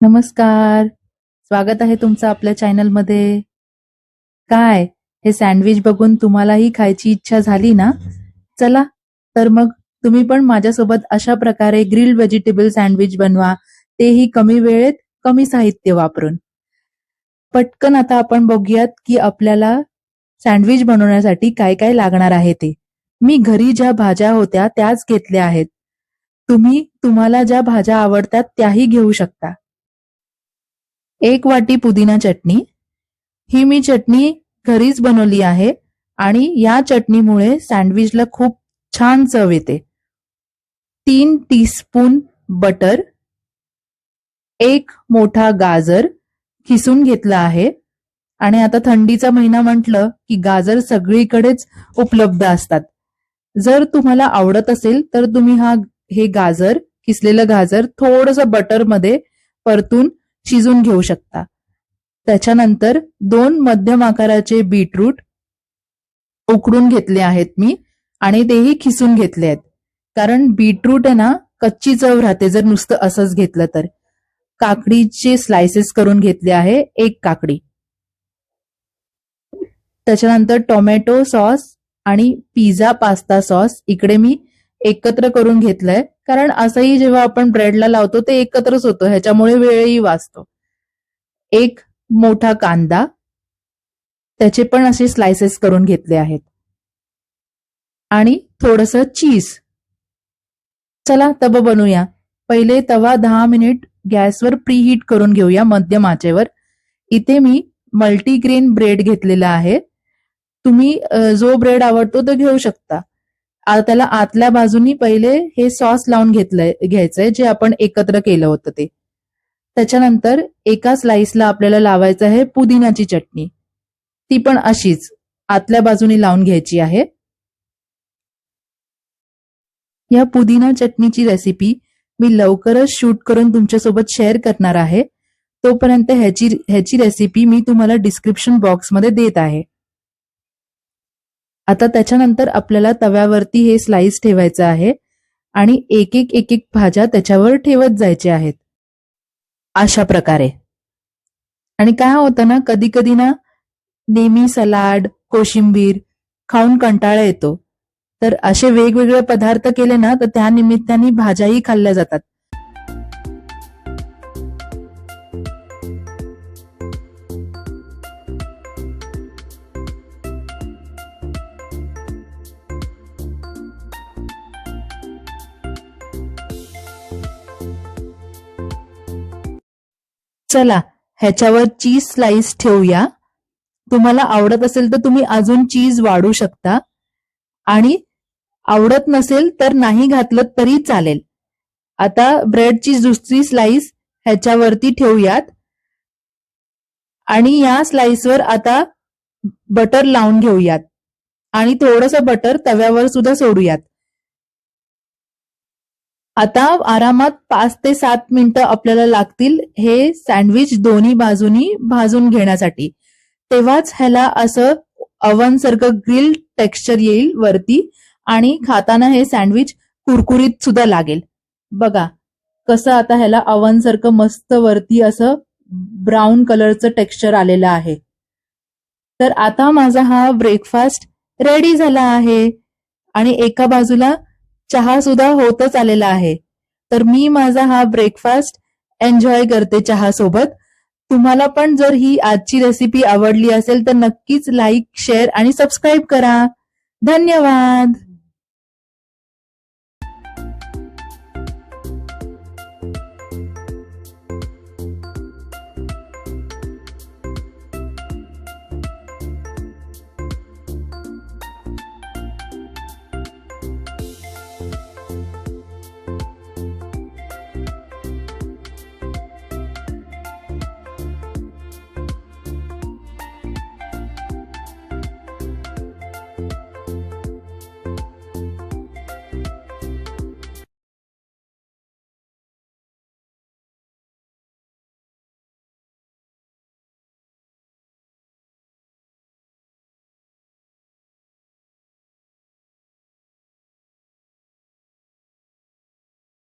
नमस्कार. स्वागत आहे तुमचं आपल्या चॅनलमध्ये काय? हे सँडविच बघून तुम्हालाही खायची इच्छा झाली ना? चला तर मग तुम्ही पण माझ्यासोबत अशा प्रकारे ग्रिल्ड व्हेजिटेबल सँडविच बनवा. तेही कमी वेळेत कमी साहित्य वापरून. पटकन आता आपण बघूयात की आपल्याला सँडविच बनवण्यासाठी काय काय लागणार आहे ते. मी घरी ज्या भाज्या होत्या त्याच घेतल्या आहेत. तुम्ही तुम्हाला ज्या भाज्या आवडतात त्याही घेऊ शकता. एक वाटी पुदिना चटणी. ही मी चटणी घरीच बनवली आहे आणि या चटणीमुळे सँडविचला खूप छान चव येते. तीन टीस्पून बटर एक मोठा गाजर खिसून घेतला आहे. आणि आता थंडीचा महिना म्हटलं की गाजर सगळीकडेच उपलब्ध असतात. जर तुम्हाला आवडत असेल तर तुम्ही हा हे गाजर किसलेलं गाजर थोडस बटरमध्ये परतून शिजून घेऊ शकता. त्याच्यानंतर दोन मध्यम आकाराचे बीटरूट उकडून घेतले आहेत मी आणि तेही खिसून घेतले आहेत. कारण बीटरूट आहे ना कच्ची चव राहते जर नुसतं असंच घेतलं तर. काकडीचे स्लायसेस करून घेतले आहे एक काकडी. त्याच्यानंतर टोमॅटो सॉस आणि पिझ्झा पास्ता सॉस. इकडे मी एकत्र करून घेतलंय. कारण असंही जेव्हा आपण ब्रेडला लावतो ते एकत्रच होतो. ह्याच्यामुळे वेळही वाचतो. एक मोठा कांदा. त्याचे पण असे स्लायसेस करून घेतले आहेत. आणि थोडस चीज चला तब बनवूया. पहिले तवा दहा मिनिट गॅसवर प्रीहीट करून घेऊया मध्यम आचेवर. इथे मी मल्टीग्रेन ब्रेड घेतलेला आहे. तुम्ही जो ब्रेड आवडतो तो घेऊ शकता. त्याला आतल्या बाजूनी पहिले हे सॉस लावून घेतलंय घ्यायचंय जे आपण एकत्र केलं होतं ते. त्याच्यानंतर एका स्लाइसला आपल्याला लावायचं आहे पुदिनाची चटणी. ती पण अशीच आतल्या बाजूनी लावून घ्यायची आहे. या पुदिना चटणीची रेसिपी मी लवकरच शूट करून तुमच्यासोबत शेअर करणार आहे. तोपर्यंत ह्याची ह्याची रेसिपी मी तुम्हाला डिस्क्रिप्शन बॉक्समध्ये देत आहे. आता त्याच्यानंतर आपल्याला तव्यावरती हे स्लाइस ठेवायचं आहे आणि एक एक एक एक भाज्या त्याच्यावर ठेवत जायच्या आहेत. अशा प्रकारे. आणि काय होतं ना कधी कधी ना नेहमी सलाड कोशिंबीर खाऊन कंटाळा येतो. तर असे वेगवेगळे पदार्थ केले ना तर त्या निमित्ताने भाज्याही खाल्ल्या जातात. चला ह्याच्यावर चीज स्लाइस ठेवूया. तुम्हाला आवडत असेल तर तुम्ही अजून चीज वाढू शकता. आणि आवडत नसेल तर नाही घातलं तरी चालेल. आता ब्रेडची दुसरी स्लाइस ह्याच्यावरती ठेवूयात. आणि या स्लाइसवर आता बटर लावून घेऊयात. आणि थोडस बटर तव्यावर सुद्धा सोडूयात. आता आरामात पाच ते सात मिनिटं आपल्याला लागतील हे सँडविच दोन्ही बाजूनी भाजून घेण्यासाठी. तेव्हाच ह्याला असं अवन सारखं ग्रिल टेक्स्चर येईल वरती आणि खाताना हे सँडविच कुरकुरीत सुद्धा लागेल. बघा कसं आता ह्याला अवन सारखं मस्त वरती असं ब्राऊन कलरचं टेक्स्चर आलेलं आहे. तर आता माझा हा ब्रेकफास्ट रेडी झाला आहे. आणि एका बाजूला चहा सुद्धा होतच आलेला आहे. तर मी माझा हा ब्रेकफास्ट एन्जॉय करते चहा सोबत तुम्हाला पण जर ही आजची रेसिपी आवडली असेल तर नक्कीच लाईक शेअर आणि सबस्क्राईब करा. धन्यवाद!